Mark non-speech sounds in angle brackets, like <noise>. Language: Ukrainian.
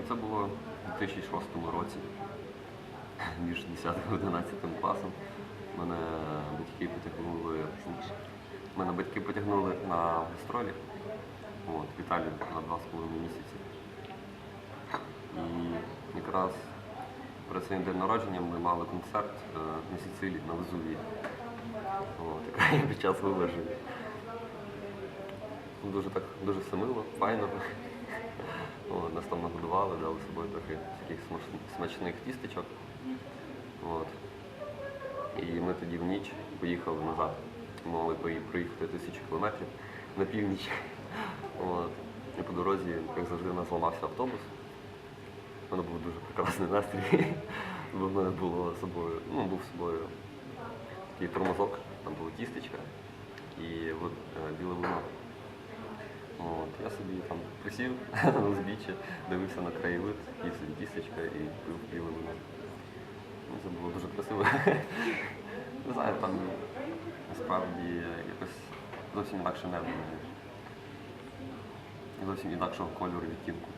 Ну, Це було у 2006 році, <laughs> між 10 і 11 класом. Мене батьки потягнули. Мене батьки потягнули на гастролі в Італію на 2,5 місяці. І якраз перед своїм день народження ми мали концерт е, на Сицилії, на Везувії. От, я під час виверження. Дуже так, дуже все мило, файно. От, нас там нагодували, дали з собою трохи таких смачних тістечок. От. І ми тоді в ніч поїхали назад. Мали проїхати тисячу кілометрів на північ. От. І по дорозі, як завжди, у нас зламався автобус. Мене був дуже прекрасний настрій. Бо в мене було собою, ну, був собою такий тормозок, там була тістечка і от, е, біле вино. Собі там присів <laughs> на узбіччя, дивився на краєвид, їв собі і пив біле вино. Ну, Це було дуже красиво. <laughs> Не знаю, там насправді якось зовсім інакше небо. Зовсім інакшого кольору відтінку.